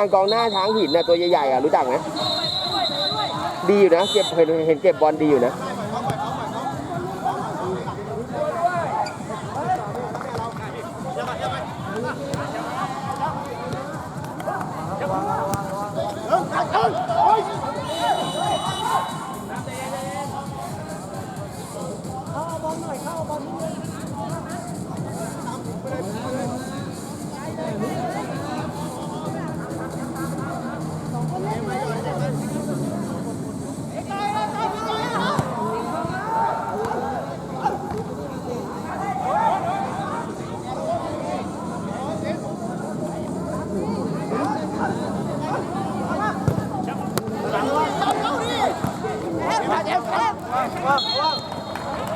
อวานกองหน้าช้างหินน่ะตัวใหญ่ๆอะรู้จักไหมดีอยู่นะเก็บเห็นเห็นเก็บบอลดีอยู่นะ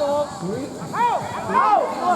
ตัว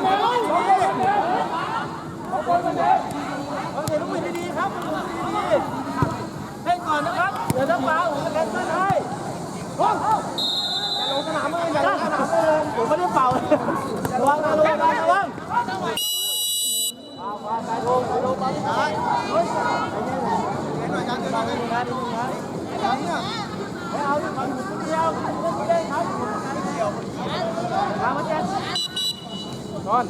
บคุณนะขอบคุณนะโอเคลูกมือดีๆครับลูกมือดีๆเล่นก่อนนะครับ เดี๋ยวจะฟาวผมจะเล่นเส้นให้ลงลงสนามมืออย่าลงสนามมือเลยผมไม่ได้เป่าระวังนะระวังนะระวังไปลงไปลงไปลงเฮ้ยหน่อยกันเดี๋ยวหน่อยกันเอยกันเนี่ยไม่เอาดิมันอยู่คนเดียวไม่ได้ครับเดียวมามาแจ้งก่อน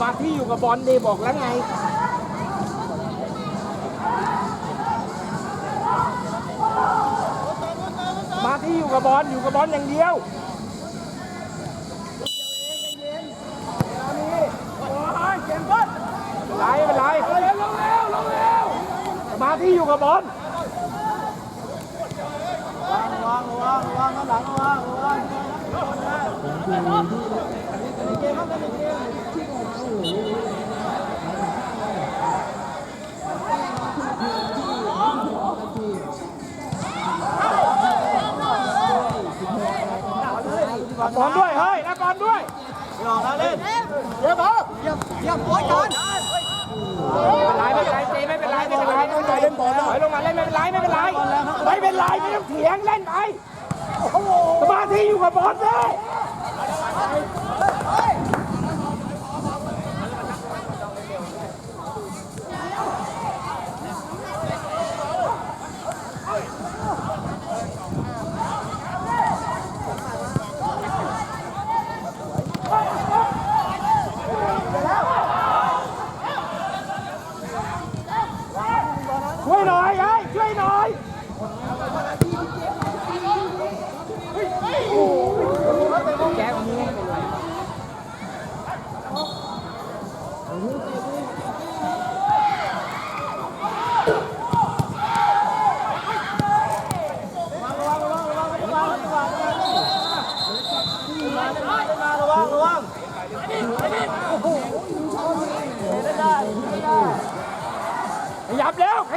มาที่อยู่กับบอลดีบอกแล้วไง ที่อยู่กับบอลอยู่กับบอลอย่างเดียวไม่เป็นไรไม่เป็นไรลงเร็วลงเร็วมาที่อยู่กับบอลวังระวังระวังระวังข้างหลังระวังระวัง บอลด้วยเฮ้ยนะบอลด้วยหลอกแล้วเล่นเดี๋ยวพอเยี่ยมเยี่ยมโค้ชก่อนไม่เป็นไรไม่เป็นไรเจไม่เป็นไรไม่เป็นไรไม่เป็นไรเล่นบอลถอยลงมาเล่นไม่เป็นไรไม่เป็นไรไม่เป็นไรไม่ต้องเถียงเล่นไปสมาธิอยู่กับบอลเลยยั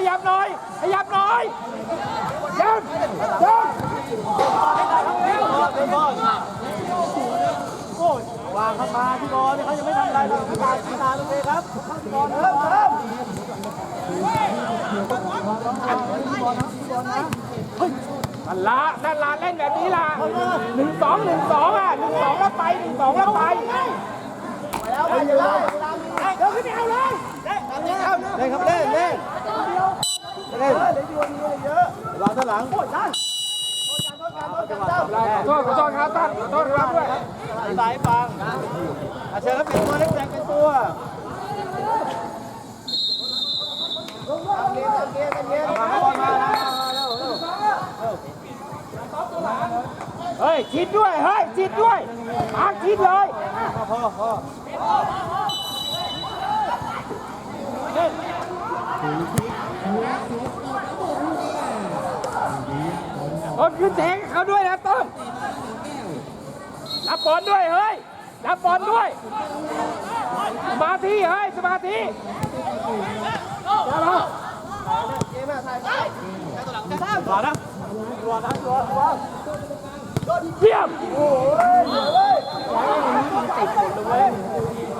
ยับหน่อยขยับหน่อยยับยับวางเข้ามาพี่บอลเนี่เขายังไม่ทำอะไรหรอกตาตาตรงนี้ครับพี่บอลเริ่มเริ่มนั่นละนั่นละเล่นแบบนี้ละหนึ่งสองหนึ่งสองอะหนึ่งสองแล้วไปหนึ่งสองแล้วไปไปแล้วไปเลยเดี๋ยวขึ้นไปเอาเลยเล่นครับเล่นเล่น เล่นเยอะวางด้านหลังโอ้ยได้ขอโทษขอโทษครับท่านขอโทษครับด้วยสายฟังอาเชิญครับเป็นตัวเล็กแรงเป็นตัวเฮ้ยชิดด้วยเฮ้ยชิดด้วยมาชิดเลยพ่อพ่อ ต้นขึ้นแทงเขาด้วยนะต้นรับบอลด้วยเฮ้ยรับบอลด้วย สมาธิเฮ้ยสมาธิอย่าละขวานะตัวนะตัวตัวเยี่ยมเ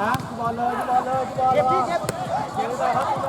นะบอลเลยบอลเลยบอลเก็บที่เก็บเก็บเลยครับ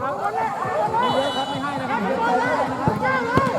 เอาคนเลยเอาครับไม่ให้นะครับเยอะไม่ให้นะครับหน่ให้นะครับ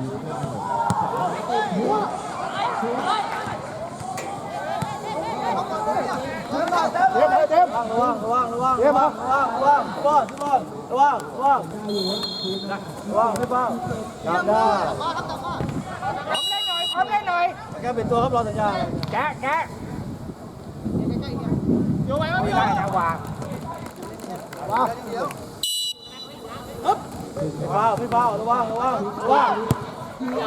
เต็มเต็มระวังระวังระวังระวังระวังระวังบอลบอลระวังระวังระวังไม่เป้าจับได้พร้อมเล่นหน่อยพร้อมเล่นหน่อยแกเป็นตัวครับรอสัญญาณแกะแกะไม่ได้นะวางไม่เป้าไม่เป้าระวังระวังระวัง เยี่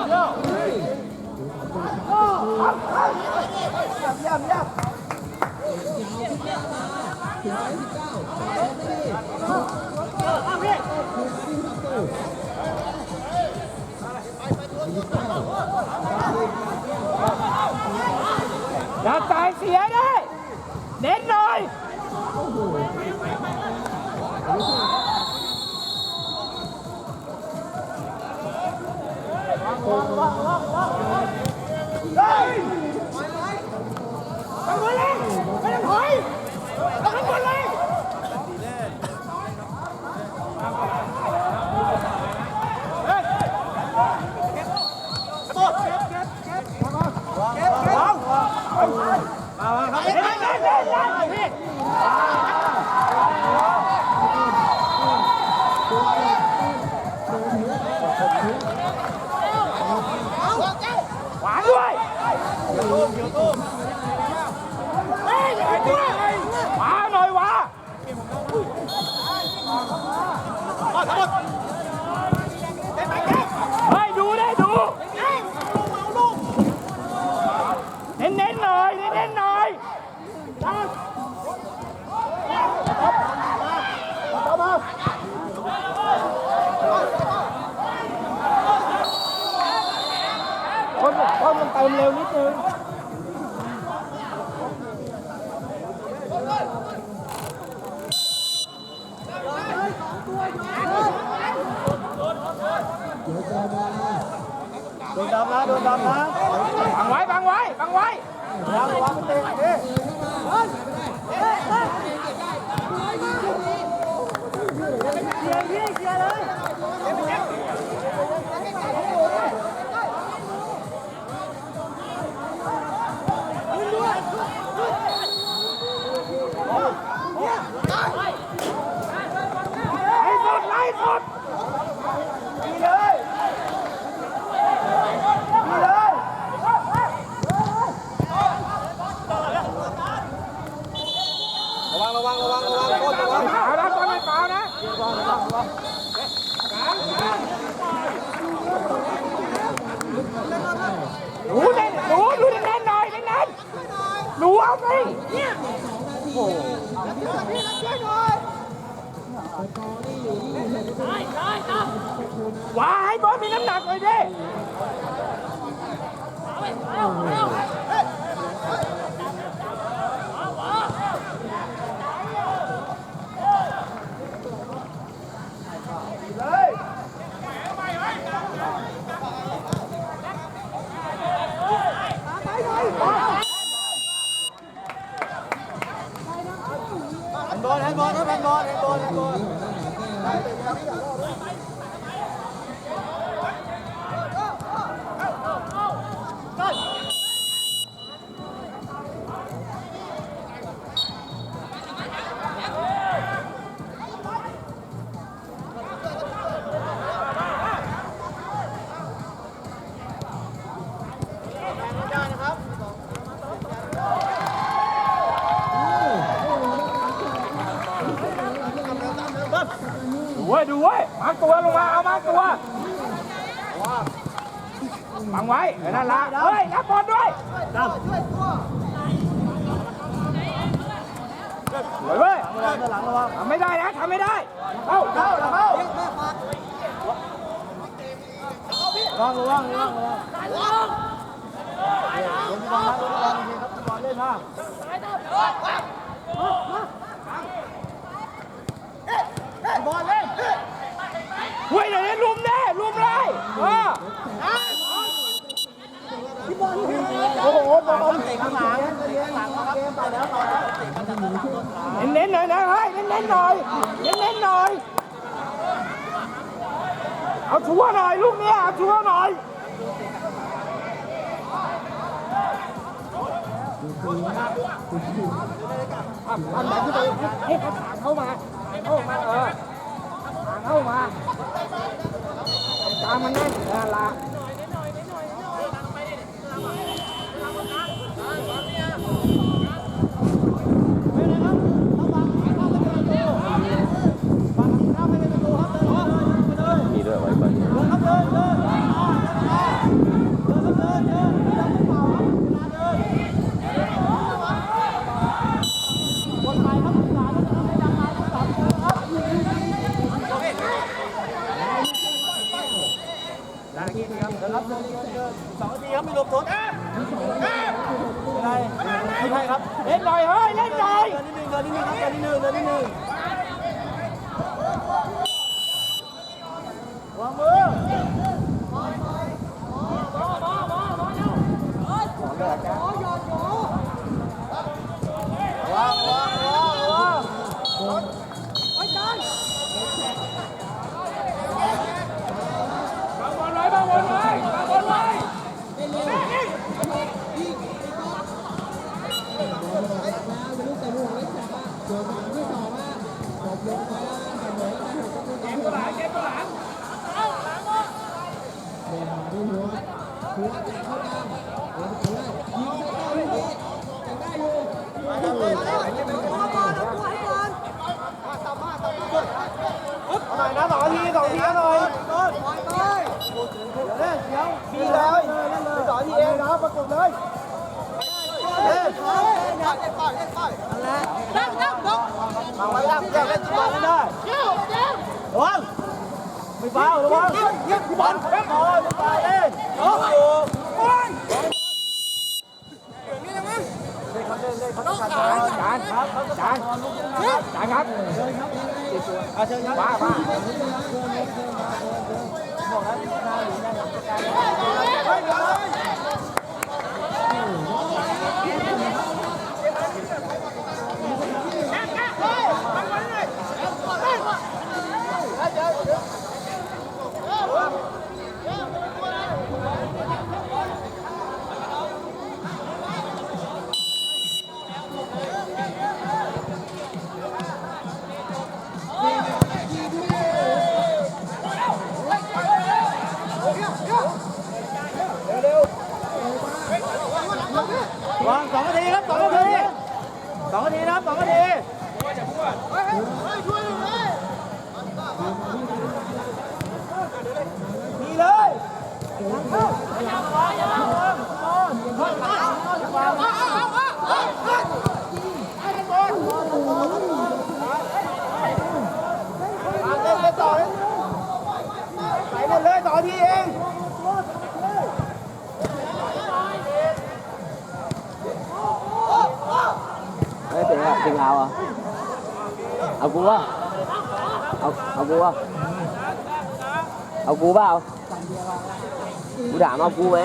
บอกว่ามันเติมเร็วนิดนึงโดนดำนะโหนูเล่นหนูดูเน้นหน่อยเน้นๆหนูเอาไปเนี่ยโอ้วาให้บอลมีน้ำหนักหน่อยดิ บอลแฮนด์บอลครับแฮนด์บอลแฮนด์บอลแฮนด์บอล ฟังไว้เออนั่นละเฮ้ยรับบอลด้วยเฮ้ยเว้ยทำไม่ได้นะทำไม่ได้ เข้าเข้าเข้าระวังระวังระวังระวังบอลเล่นนะเฮ้ยเดี๋ยวนี้ลุมแน่ลุมเลยเออ โอ้โหบอลเตะข้างหลังเตะข้างหลังครับไปแล้วต่อแล้วเตะข้างหลังเน้นๆหน่อยนะเฮ้ยเน้นๆหน่อยเน้นๆหน่อย เอาชัวร์หน่อยลูกเนี้ยเอาชัวร์หน่อยอันไหนที่ไปให้เขาถางเข้ามาเข้ามาเออถางเข้ามา ตามมันแน่นนั่นละ มีด้วยไว้ก่อน ส องนาทีครับไม่หลบทนอะไรไม่ใช่ครับ เล่นหน่อยเฮ้ย เล่นหน่อยเดินนิดนึงเดินนิดนึงครับเดินนิดนึงเดินนิดนึง ไม่เฝ้าระวังบอลแค่บอลไม่ไปเล่นโอ้โหเล่นครับเล่นเล่นเขาต้องการจานครับเขาจะจานลูกนะครับจานครับอาเชิญครับมาม วางสองนาทีครับสองนาทีสองนาทีนะครับสองนาทีดีเลยเล่นเล่นต่อเลยไปหมดเลยสอทีเอง เฮ้ยจริงเอาอะเอากูวะเอาเอากูวะเอากูเปล่ากูถามเอากูไหม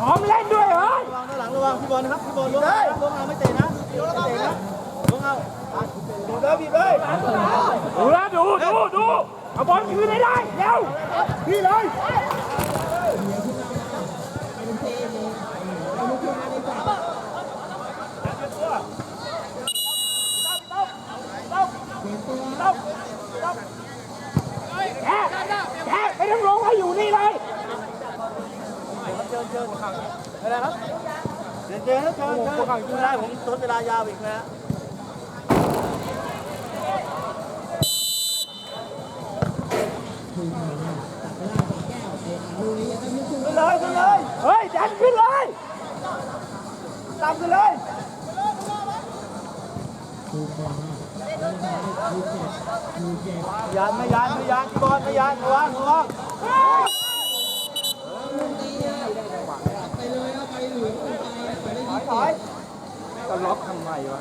หอมเล่นด้วยเฮ้ยระวังด้านหลังระวังพี่บอลนะครับพี่บอลลงนะลงเอาไม่เตะนะลงเอาไม่เตะนะลงเอาบีบเลยบีบเลยดูนะดูดูดูเอาบอลคืนให้ได้เร็วพี่เลย แกแกไม่ต้องลงให้อยู่นี่เลยเชิญเชิญอะไรครับเชิญเชิญเชิญเชิญไม่ได้ผมทดเวลายาวอีกนะขึ้นเลยขึ้นเลยเฮ้ยดันขึ้นเลยตามขึ้นเลย ยันไม่ยันไม่ยันบอลไม่ยันระวังระวังถอยจะล็อกทำไมวะ